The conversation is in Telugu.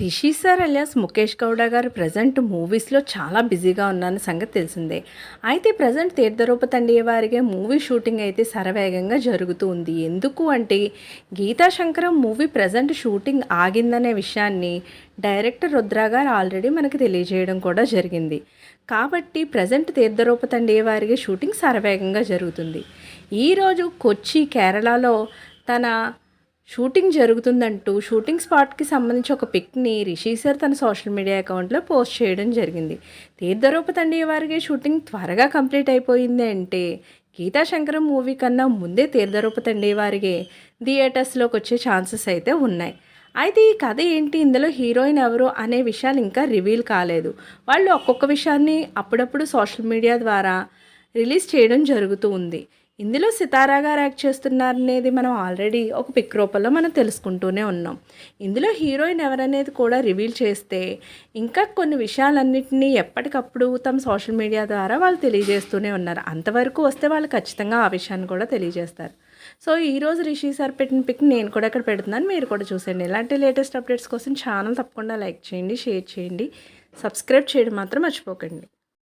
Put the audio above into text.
Rishi sir alias Mukesh Gowda garu present మూవీస్లో చాలా బిజీగా ఉన్నారన్న సంగతి తెలిసిందే. అయితే ప్రజెంట్ తీర్థరూపతండి వారికి మూవీ షూటింగ్ అయితే శరవేగంగా జరుగుతూ ఉంది. ఎందుకు అంటే Geetha Shankaram movie present shooting ఆగిందనే విషయాన్ని డైరెక్టర్ రుద్ర గారు ఆల్రెడీ మనకి తెలియజేయడం కూడా జరిగింది. కాబట్టి ప్రజెంట్ తీర్థరూపతండి వారికి షూటింగ్ శరవేగంగా జరుగుతుంది. ఈరోజు కొచ్చి కేరళలో తన షూటింగ్ జరుగుతుందంటూ షూటింగ్ స్పాట్కి సంబంధించి ఒక పిక్ని రిషి సార్ తన సోషల్ మీడియా అకౌంట్లో పోస్ట్ చేయడం జరిగింది. తీర్థరూపతండి వారికి షూటింగ్ త్వరగా కంప్లీట్ అయిపోయింది అంటే గీతా శంకరం మూవీ కన్నా ముందే తీర్థరూపతండి వారికి థియేటర్స్లోకి వచ్చే ఛాన్సెస్ అయితే ఉన్నాయి. అయితే ఈ కథ ఏంటి ఇందులో హీరోయిన్ ఎవరు అనే విషయాలు ఇంకా రివీల్ కాలేదు. వాళ్ళు ఒక్కొక్క విషయాన్ని అప్పుడప్పుడు సోషల్ మీడియా ద్వారా రిలీజ్ చేయడం జరుగుతూ ఉంది. ఇందులో సితారా గారు యాక్ట్ చేస్తున్నారనేది మనం ఆల్రెడీ ఒక పిక్ రూపంలో మనం తెలుసుకుంటూనే ఉన్నాం. ఇందులో హీరోయిన్ ఎవరనేది కూడా రివీల్ చేస్తే ఇంకా కొన్ని విషయాలన్నింటినీ ఎప్పటికప్పుడు తమ సోషల్ మీడియా ద్వారా వాళ్ళు తెలియజేస్తూనే ఉన్నారు. అంతవరకు వస్తే వాళ్ళు ఖచ్చితంగా ఆ విషయాన్ని కూడా తెలియజేస్తారు. సో ఈరోజు రిషి సార్ పెట్టిన పిక్ నేను కూడా ఇక్కడ పెడుతున్నాను. మీరు కూడా చూసేయండి. ఇలాంటి లేటెస్ట్ అప్డేట్స్ కోసం ఛానల్ తప్పకుండా లైక్ చేయండి షేర్ చేయండి. సబ్స్క్రైబ్ చేయడం మాత్రం మర్చిపోకండి.